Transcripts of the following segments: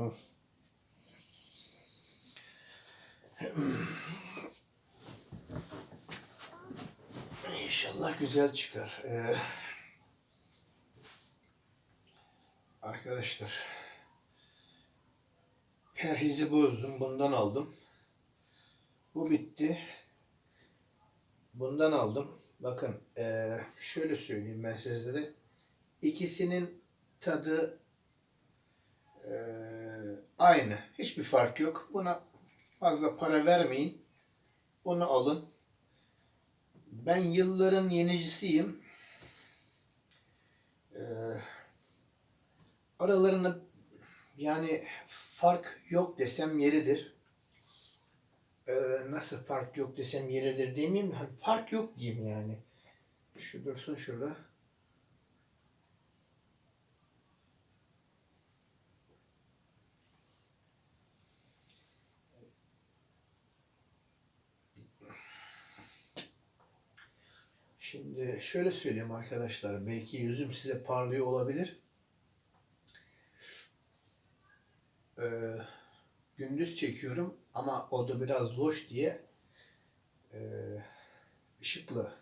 Hı. İnşallah güzel çıkar. Ee, arkadaşlar perhizi bozdum. Bundan aldım. Bu bitti. Bundan aldım. Bakın ee, şöyle söyleyeyim ben sizlere. İkisinin tadı aynı. Hiçbir fark yok. Buna fazla para vermeyin. Bunu alın. Ben yılların yenicisiyim. Ee, aralarında yani fark yok desem yeridir. Ee, nasıl fark yok desem yeridir demeyeyim de hani fark yok diyeyim yani. Şu dursun şurada. Şimdi şöyle söyleyeyim arkadaşlar. Belki yüzüm size parlıyor olabilir. Ee, gündüz çekiyorum ama o da biraz loş diye e, ışıklı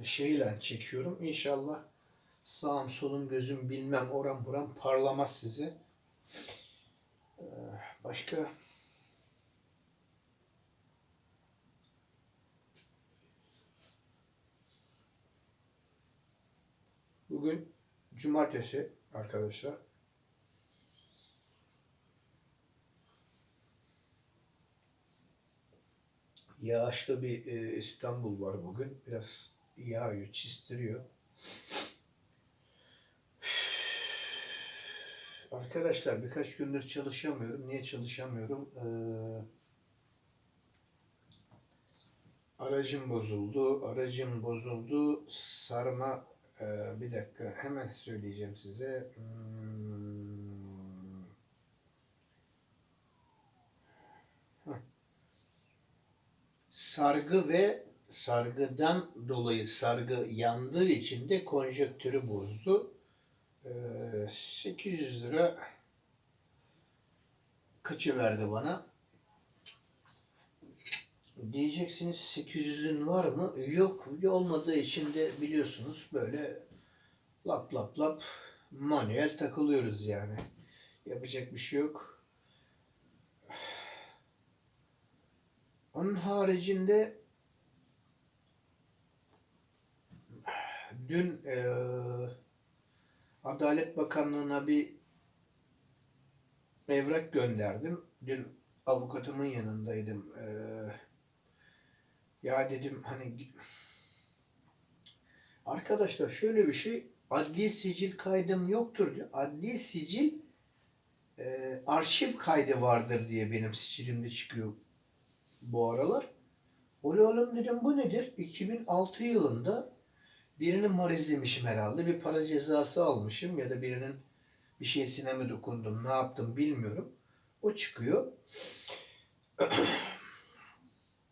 ışığıyla çekiyorum. İnşallah sağım solum gözüm bilmem oram buram parlamaz size. Ee, başka Bugün cumartesi arkadaşlar. Yağışlı bir e, İstanbul var bugün. Biraz yağıyor, çistiriyor. Arkadaşlar birkaç gündür çalışamıyorum. Niye çalışamıyorum? Ee, aracım bozuldu. Aracım bozuldu. Sarma ee, bir dakika hemen söyleyeceğim size. Hmm. Sargı ve sargıdan dolayı sargı yandığı için de konjektörü bozdu. Ee, 800 lira kaçı verdi bana? Diyeceksiniz 800'ün var mı? Yok. Olmadığı için de biliyorsunuz böyle lap lap lap manuel takılıyoruz yani. Yapacak bir şey yok. Onun haricinde dün e, Adalet Bakanlığı'na bir evrak gönderdim. Dün avukatımın yanındaydım. Eee ya dedim hani arkadaşlar şöyle bir şey adli sicil kaydım yoktur diyor. Adli sicil e, arşiv kaydı vardır diye benim sicilimde çıkıyor bu aralar. Olu oğlum dedim bu nedir? 2006 yılında birinin marizlemişim herhalde. Bir para cezası almışım ya da birinin bir şeysine mi dokundum ne yaptım bilmiyorum. O çıkıyor.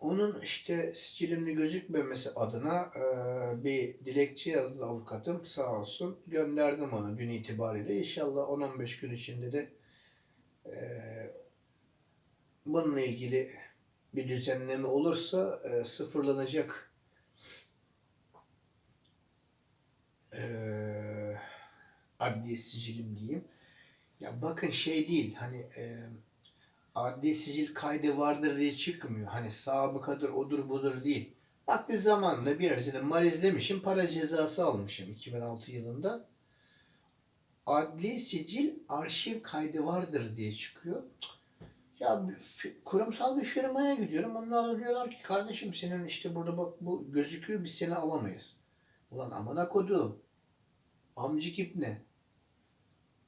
Onun işte sicilimli gözükmemesi adına e, bir dilekçe yazdı avukatım sağ olsun. Gönderdim onu dün itibariyle. İnşallah 10-15 gün içinde de e, bununla ilgili bir düzenleme olursa e, sıfırlanacak e, adli sicilim diyeyim. Ya bakın şey değil hani e, adli sicil kaydı vardır diye çıkmıyor. Hani sabıkadır, odur budur değil. Vakti zamanında bir arsada marizlemişim, para cezası almışım 2006 yılında. Adli sicil arşiv kaydı vardır diye çıkıyor. Ya kurumsal bir firmaya gidiyorum. Onlar diyorlar ki kardeşim senin işte burada bak bu gözüküyor biz seni alamayız. Ulan amına koduğum. Amcık ipne.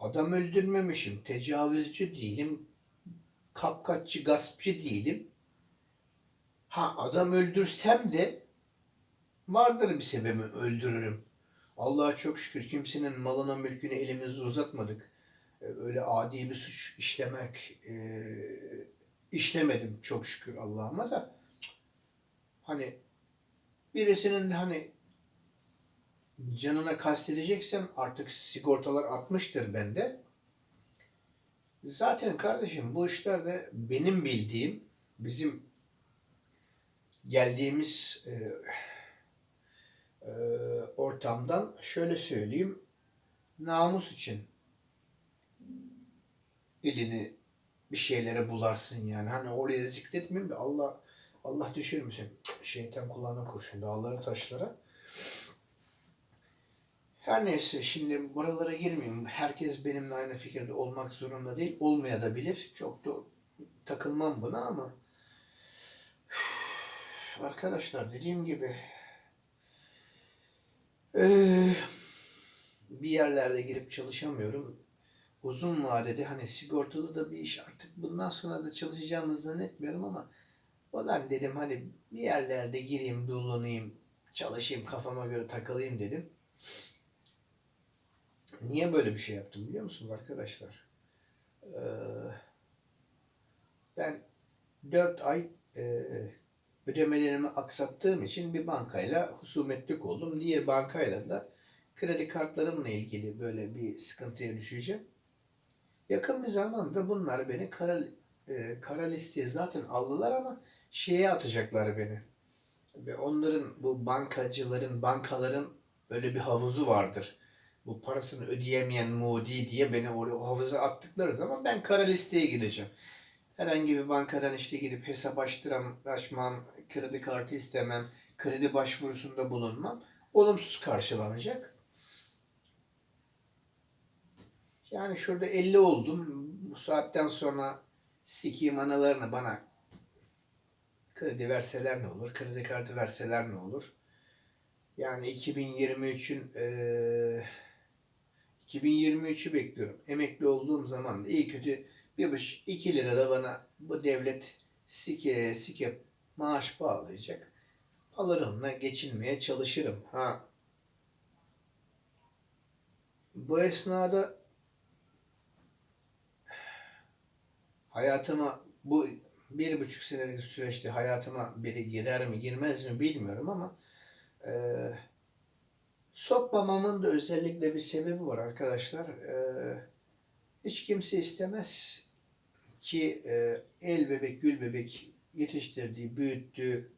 Adam öldürmemişim. Tecavüzcü değilim kapkaççı, gaspçı değilim. Ha adam öldürsem de vardır bir sebebi öldürürüm. Allah'a çok şükür kimsenin malına mülküne elimizi uzatmadık. Ee, öyle adi bir suç işlemek e, işlemedim çok şükür Allah'ıma da. Hani birisinin hani canına kastedeceksem artık sigortalar atmıştır bende. Zaten kardeşim bu işlerde benim bildiğim bizim geldiğimiz e, e, ortamdan şöyle söyleyeyim namus için elini bir şeylere bularsın yani. Hani oraya zikretmeyeyim de Allah Allah düşürmesin. Şeytan kulağına kurşun dağları taşlara. Her neyse şimdi buralara girmeyeyim. Herkes benimle aynı fikirde olmak zorunda değil. Olmaya da bilir. Çok da takılmam buna ama arkadaşlar dediğim gibi eee, bir yerlerde girip çalışamıyorum. Uzun vadede hani sigortalı da bir iş artık bundan sonra da çalışacağımı zannetmiyorum ama Ulan dedim hani bir yerlerde gireyim, dolanayım, çalışayım, kafama göre takılayım dedim. Niye böyle bir şey yaptım biliyor musunuz arkadaşlar? Ee, ben 4 ay e, ödemelerimi aksattığım için bir bankayla husumetlik oldum. Diğer bankayla da kredi kartlarımla ilgili böyle bir sıkıntıya düşeceğim. Yakın bir zamanda bunlar beni kara, e, kara listeye zaten aldılar ama şeye atacaklar beni. Ve onların bu bankacıların, bankaların öyle bir havuzu vardır. Bu parasını ödeyemeyen mudi diye beni oraya o havuza attıkları zaman ben kara listeye gireceğim. Herhangi bir bankadan işte gidip hesap açtıram, açmam, kredi kartı istemem, kredi başvurusunda bulunmam. Olumsuz karşılanacak. Yani şurada 50 oldum. Bu saatten sonra sikiyim analarını bana kredi verseler ne olur? Kredi kartı verseler ne olur? Yani 2023'ün eee 2023'ü bekliyorum. Emekli olduğum zaman da iyi kötü bir buçuk iki lira da bana bu devlet sike sike maaş bağlayacak. Alırımla geçinmeye çalışırım. Ha. Bu esnada hayatıma bu bir buçuk senelik süreçte hayatıma biri girer mi girmez mi bilmiyorum ama e, sokmamamın da özellikle bir sebebi var arkadaşlar. E, hiç kimse istemez ki e, el bebek gül bebek yetiştirdiği, büyüttüğü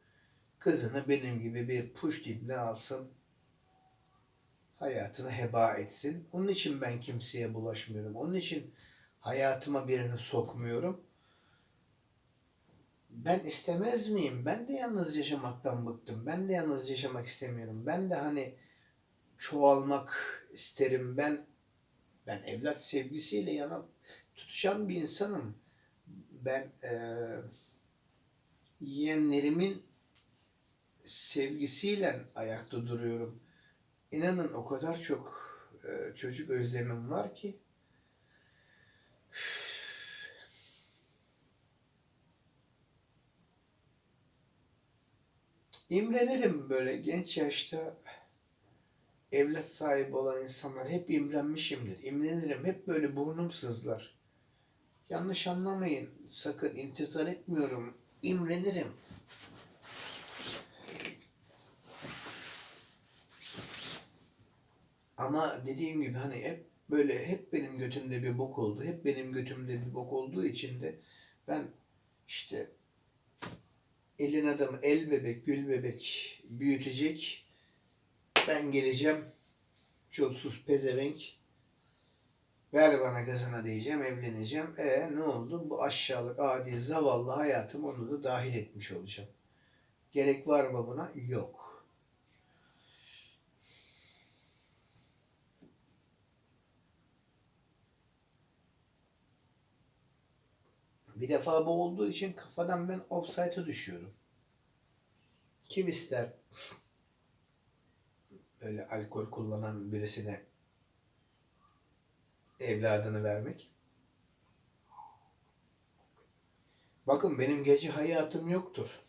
kızını benim gibi bir puş dibine alsın. Hayatını heba etsin. Onun için ben kimseye bulaşmıyorum. Onun için hayatıma birini sokmuyorum. Ben istemez miyim? Ben de yalnız yaşamaktan bıktım. Ben de yalnız yaşamak istemiyorum. Ben de hani çoğalmak isterim. Ben ben evlat sevgisiyle yana tutuşan bir insanım. Ben eee yeğenlerimin sevgisiyle ayakta duruyorum. İnanın o kadar çok eee, çocuk özlemim var ki. İmrenirim böyle genç yaşta evlat sahibi olan insanlar hep imrenmişimdir. İmrenirim. Hep böyle burnum sızlar. Yanlış anlamayın. Sakın intizar etmiyorum. İmrenirim. Ama dediğim gibi hani hep böyle hep benim götümde bir bok oldu. Hep benim götümde bir bok olduğu için de ben işte elin adamı el bebek, gül bebek büyütecek. Ben geleceğim. Çulsuz pezevenk. Ver bana kızına diyeceğim, evleneceğim. E ne oldu? Bu aşağılık, adi, zavallı hayatım onu da dahil etmiş olacağım. Gerek var mı buna? Yok. Bir defa bu olduğu için kafadan ben offside'a düşüyorum. Kim ister öyle alkol kullanan birisine evladını vermek? Bakın benim gece hayatım yoktur.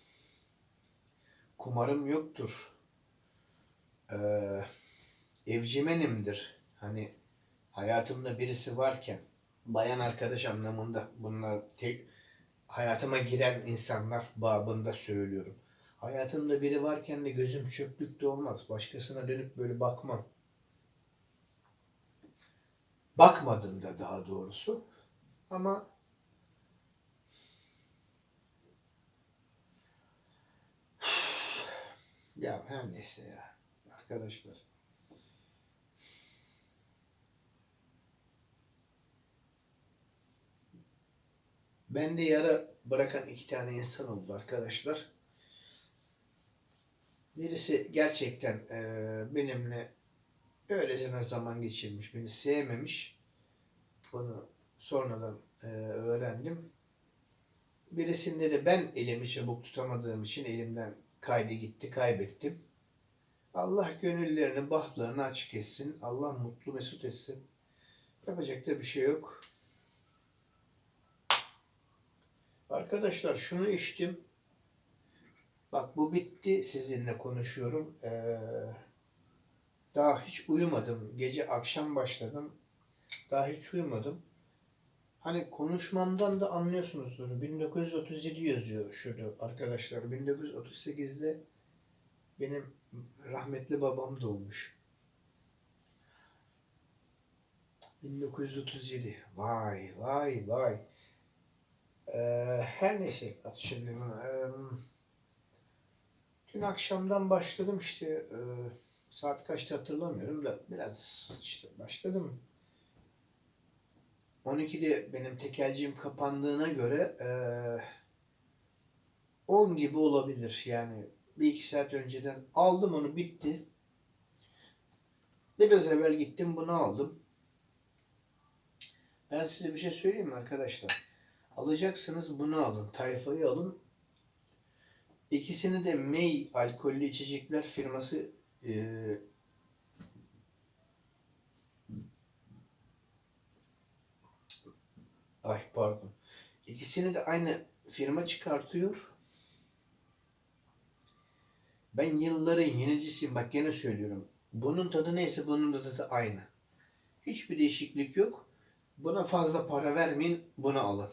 Kumarım yoktur. Ee, evcimenimdir. Hani hayatımda birisi varken bayan arkadaş anlamında bunlar tek hayatıma giren insanlar babında söylüyorum. Hayatımda biri varken de gözüm çöplükte olmaz. Başkasına dönüp böyle bakmam. Bakmadım da daha doğrusu. Ama ya her neyse ya arkadaşlar. Bende yara bırakan iki tane insan oldu arkadaşlar. Birisi gerçekten eee, benimle öylesine zaman geçirmiş, beni sevmemiş. Bunu sonradan eee, öğrendim. Birisinde de ben elimi çabuk tutamadığım için elimden kaydı gitti, kaybettim. Allah gönüllerini, bahtlarını açık etsin. Allah mutlu mesut etsin. Yapacak da bir şey yok. Arkadaşlar şunu içtim. Bak bu bitti. Sizinle konuşuyorum. Ee, daha hiç uyumadım. Gece akşam başladım. Daha hiç uyumadım. Hani konuşmamdan da anlıyorsunuzdur. 1937 yazıyor şurada arkadaşlar. 1938'de benim rahmetli babam doğmuş. 1937. Vay vay vay. Ee, her neyse şimdi ee, dün akşamdan başladım işte ee, saat kaçta hatırlamıyorum da biraz işte başladım. 12'de benim tekelciğim kapandığına göre ee, 10 gibi olabilir yani bir iki saat önceden aldım onu bitti. Biraz evvel gittim bunu aldım. Ben size bir şey söyleyeyim mi arkadaşlar? Alacaksınız bunu alın. Tayfayı alın. İkisini de May alkollü içecekler firması e, ay pardon. İkisini de aynı firma çıkartıyor. Ben yılların yenicisiyim. Bak gene söylüyorum. Bunun tadı neyse bunun da tadı aynı. Hiçbir değişiklik yok. Buna fazla para vermeyin. Bunu alın.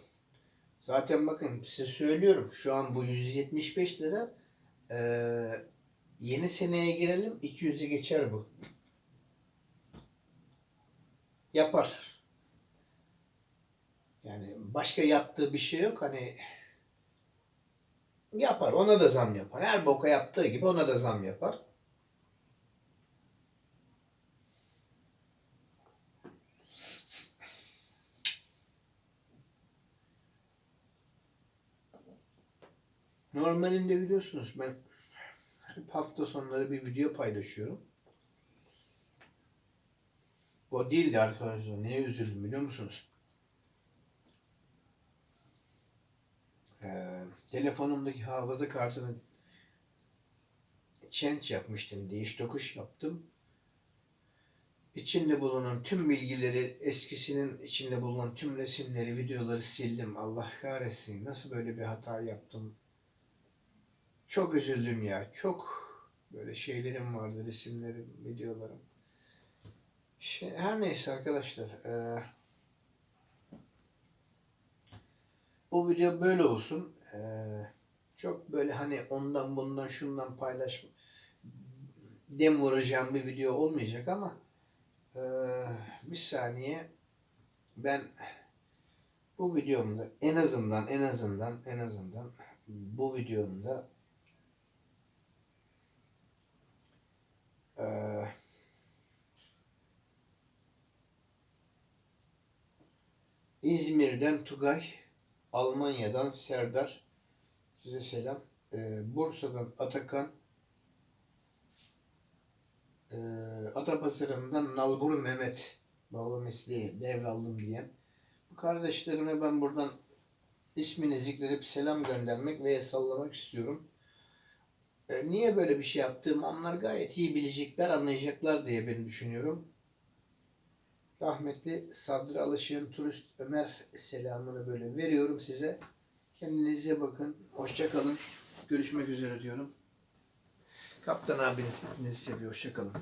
Zaten bakın size söylüyorum. Şu an bu 175 lira. Ee, yeni seneye girelim. 200'e geçer bu. Yapar. Yani başka yaptığı bir şey yok. Hani yapar. Ona da zam yapar. Her boka yaptığı gibi ona da zam yapar. Normalinde biliyorsunuz ben hep hafta sonları bir video paylaşıyorum. O değildi arkadaşlar. Neye üzüldüm biliyor musunuz? Ee, telefonumdaki hafıza kartını change yapmıştım. Değiş tokuş yaptım. İçinde bulunan tüm bilgileri, eskisinin içinde bulunan tüm resimleri, videoları sildim. Allah kahretsin. Nasıl böyle bir hata yaptım? Çok üzüldüm ya. Çok böyle şeylerim vardı, resimlerim, videolarım. Şey, her neyse arkadaşlar. eee, bu video böyle olsun. Eee, çok böyle hani ondan bundan şundan paylaş dem vuracağım bir video olmayacak ama eee, bir saniye ben bu videomda en azından en azından en azından bu videomda Ee, İzmir'den Tugay, Almanya'dan Serdar, size selam. Ee, Bursa'dan Atakan, ee, Atapazarı'ndan Nalbur Mehmet, baba mesleği devraldım diyen. Bu kardeşlerime ben buradan ismini zikredip selam göndermek ve sallamak istiyorum. E, niye böyle bir şey yaptığımı onlar gayet iyi bilecekler, anlayacaklar diye ben düşünüyorum. Rahmetli Sadri Alışık'ın turist Ömer selamını böyle veriyorum size. Kendinize bakın. Hoşça kalın. Görüşmek üzere diyorum. Kaptan abiniz hepinizi seviyor. Hoşça kalın.